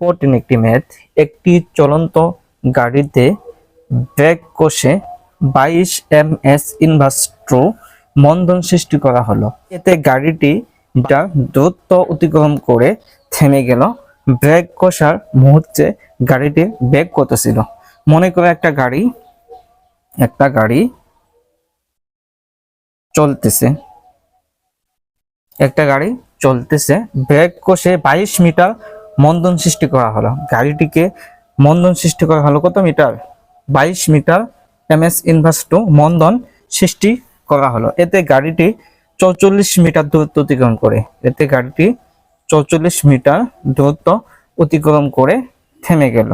Important একটি math একটি চলন্ত গাড়িতে ব্রেক কষে বাইশ এম এস ইনভাস্ট্রো মন্দন সৃষ্টি করা হলো। এতে গাড়িটি দ্রুত অতিক্রম করে থেমে গেল। ব্রেক কষার মুহূর্তে গাড়িটির বেগ কত ছিল মনে করে একটা গাড়ি একটা গাড়ি চলতেছে। একটা গাড়ি চলতেছে, ব্রেক কষে বাইশ মিটার মন্দন সৃষ্টি করা হলো। গাড়িটিকে মন্দন সৃষ্টি করা হলো কত মিটার? বাইশ metre M S inverse two মন্দন সৃষ্টি করা হলো। এতে গাড়িটি চৌচল্লিশ মিটার দূরত্ব অতিক্রম করে। এতে গাড়িটি চৌচল্লিশ মিটার দূরত্ব অতিক্রম করে থেমে গেল।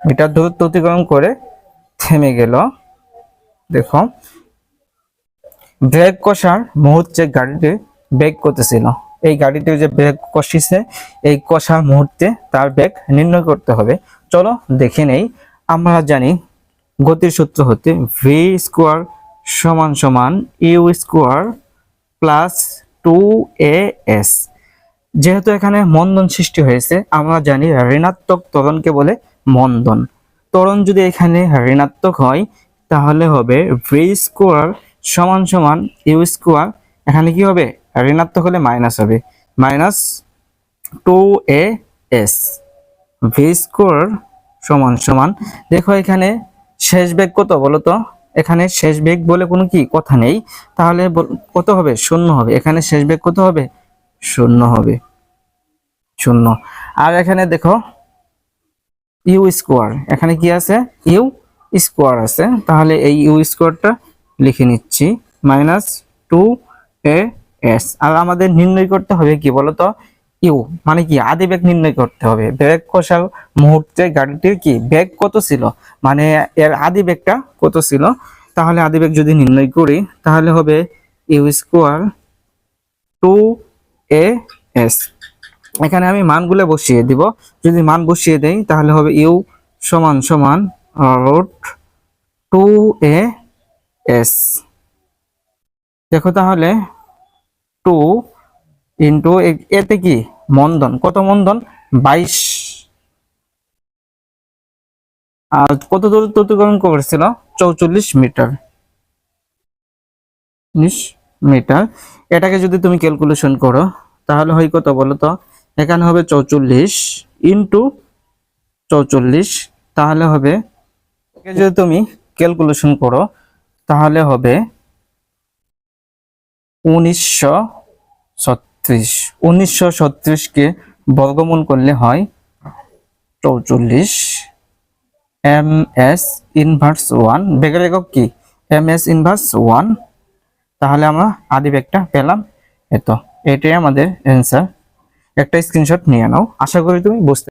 মিটার দূরত্ব অতিক্রম করে থেমে গেল। দেখো, ব্রেক কষার মুহূর্তে গাড়িটি ব্রেক করতেছিল। এই গাড়িটি যে ব্রেক কষিছে, এই কষার মুহূর্তে তার বেগ নির্ণয় করতে হবে। চলো দেখে নেই, আমরা জানি গতির সূত্র হতে ভি স্কোয়ার সমান সমান U square plus two A S যেহেতু এখানে মন্দন সৃষ্টি হয়েছে, আমরা জানি ঋণাত্মক ত্বরণকে বলে মন্দন। ত্বরণ যদি এখানে ঋণাত্মক হয়, তাহলে হবে ভি স্কোয়ার সমান সমান ইউ স্কোয়ার এখানে কি হবে? ঋণাত্মক হলে মাইনাস হবে। Minus two A S V square সমান সমান। দেখো এখানে শেষ বেগ কত বলো তো? এখানে শেষ বেগ বলে কোনো কি কথা নেই। তাহলে কত হবে? শূন্য হবে। এখানে শেষ বেগ কত হবে? শূন্য হবে। শূন্য। আর এখানে দেখো ইউ স্কোয়ার এখানে কি আছে? ইউ স্কোয়ার আছে। তাহলে এই ইউ স্কোয়ারটা লিখে নিচ্ছি। মাইনাস টু এ এস আর আমাদের নির্ণয় করতে হবে কি বলতো? ইউ মানে কি? আদি বেগ নির্ণয় করতে হবে। ব্রেক কষার মুহূর্তে গাড়িটির কি? বেগ কত ছিল? মানে এর আদি বেগটা কত ছিল? তাহলে আদি বেগ যদি নির্ণয় করি, তাহলে হবে U square two A S. এখানে আমি মানগুলো বসিয়ে দিব। যদি মান বসিয়ে দেই, তাহলে হবে ইউ সমান সমান রুট টু এ এস। দেখো তাহলে টু ইন্টু এতে কি? মন্দন। কত মন্দন? বাইশ। আর কত দূরত্ব অতিক্রম করেছিল? চৌচল্লিশ মিটার। মিটার। এটাকে যদি তুমি ক্যালকুলেশন করো, তাহলে হয় কত বলো তো? এখানে হবে চৌচল্লিশ ইন্টু চৌচল্লিশ। তাহলে হবে যদি তুমি ক্যালকুলেশন করো, তাহলে হবে উনিশশো ছত্রিশ। উনিশশো ছত্রিশকে বর্গমূল করলে হয় চৌচল্লিশ। M S inverse one. বেগের একক কি? M S inverse one. তাহলে আমরা আদি ব্যাগটা পেলাম। এত, এটাই আমাদের অ্যান্সার। একটা স্ক্রিনশট নিয়ে নাও। আশা করি তুমি বুঝতে